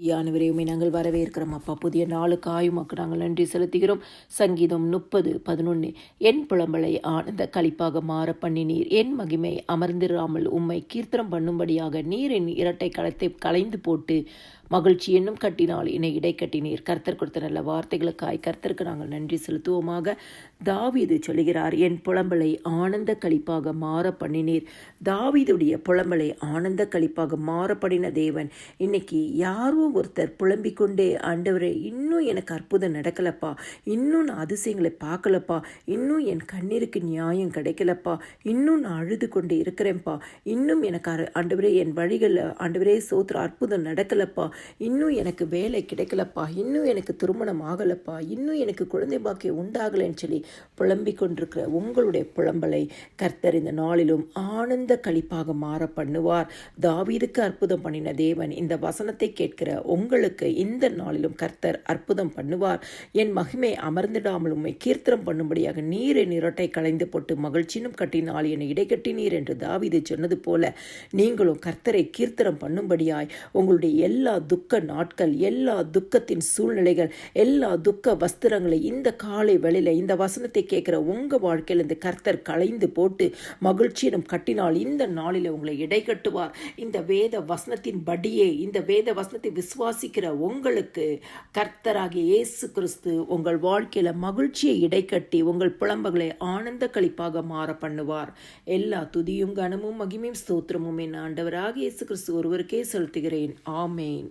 யானவரையுமே நாங்கள் வரவேற்கிறோம். அப்பா புதிய நாளுக்காயும் மக்கள் நாங்கள் நன்றி செலுத்துகிறோம். சங்கீதம் முப்பது பதினொன்று என் புலம்பலை ஆனந்த களிப்பாக மாற பண்ணினீர். என் மகிமை அமர்ந்திராமல் உம்மை கீர்த்தனம் பண்ணும்படியாக நீரின் இரட்டை களத்தை களைந்து போட்டு மகிழ்ச்சி என்னும் கட்டினால் என்னை இடை கட்டினீர். கர்த்தர் கொடுத்த நல்ல வார்த்தைகளுக்காய் கர்த்தருக்கு நாங்கள் நன்றி செலுத்துவோமாக. தாவீது சொல்லுகிறார் என் புலம்பலை ஆனந்த களிப்பாக மாற பண்ணினீர். தாவீதுடைய புலம்பலை ஆனந்த களிப்பாக மாற பண்ணின தேவன். இன்னைக்கு யாரோ ஒருத்தர் புலம்பிக் கொண்டே ஆண்டவரே இன்னும் எனக்கு அற்புதம் நடக்கலப்பா. இன்னும் நான் அதிசயங்களை பார்க்கலப்பா. இன்னும் என் கண்ணீருக்கு நியாயம் கிடைக்கலப்பா. இன்னும் நான் அழுது கொண்டு இருக்கிறேன்ப்பா. இன்னும் எனக்கு ஆண்டவரே என் வழிகளில் ஆண்டவரே சோத்திர அற்புதம் நடக்கலப்பா. இன்னும் எனக்கு வேலை கிடைக்கலப்பா இன்னும் எனக்கு திருமணம் ஆகலப்பா இன்னும் எனக்கு குழந்தை பாக்கியம் உண்டாகலைன்னு சொல்லி புலம்பிக் கொண்டிருக்கிற உங்களுடைய புலம்பலை கர்த்தர் இந்த நாளிலும் ஆனந்த களிப்பாக மாற பண்ணுவார். தாவீதுக்கு அற்புதம் பண்ணின தேவன் இந்த வசனத்தை கேட்கிற உங்களுக்கு இந்த நாளிலும் கர்த்தர் அற்புதம் பண்ணுவார். என் மகிமை அமர்ந்திடாமல் உண்மை கீர்த்தனம் பண்ணும்படியாக நீரை நிரட்டை களைந்து போட்டு மகிழ்ச்சினும் கட்டினால் என்னை இடைக்கட்டினீர் என்று தாவீது சொன்னது போல நீங்களும் கர்த்தரை கீர்த்தனம் பண்ணும்படியாய் உங்களுடைய எல்லா துக்க நாட்கள் எல்லா துக்கத்தின் சூழ்நிலைகள் எல்லா துக்க வஸ்திரங்களை இந்த காலை வேளையில இந்த வசனத்தை கேட்குற உங்கள் வாழ்க்கையில் இந்த கர்த்தர் களைந்து போட்டு மகிழ்ச்சியிடம் கட்டினால் இந்த நாளில் உங்களை இடை கட்டுவார். இந்த வேத வசனத்தின் படியே இந்த வேத வசனத்தை விசுவாசிக்கிற உங்களுக்கு கர்த்தராகிய இயேசு கிறிஸ்து உங்கள் வாழ்க்கையில் மகிழ்ச்சியை இடைக்கட்டி உங்கள் புலம்புகளை ஆனந்த களிப்பாக மாற பண்ணுவார். எல்லா துதியும் கனமும் மகிமையும் ஸ்தோத்திரமும் என் ஆண்டவராக இயேசு கிறிஸ்து ஒருவருக்கே செலுத்துகிறேன். ஆமேன்.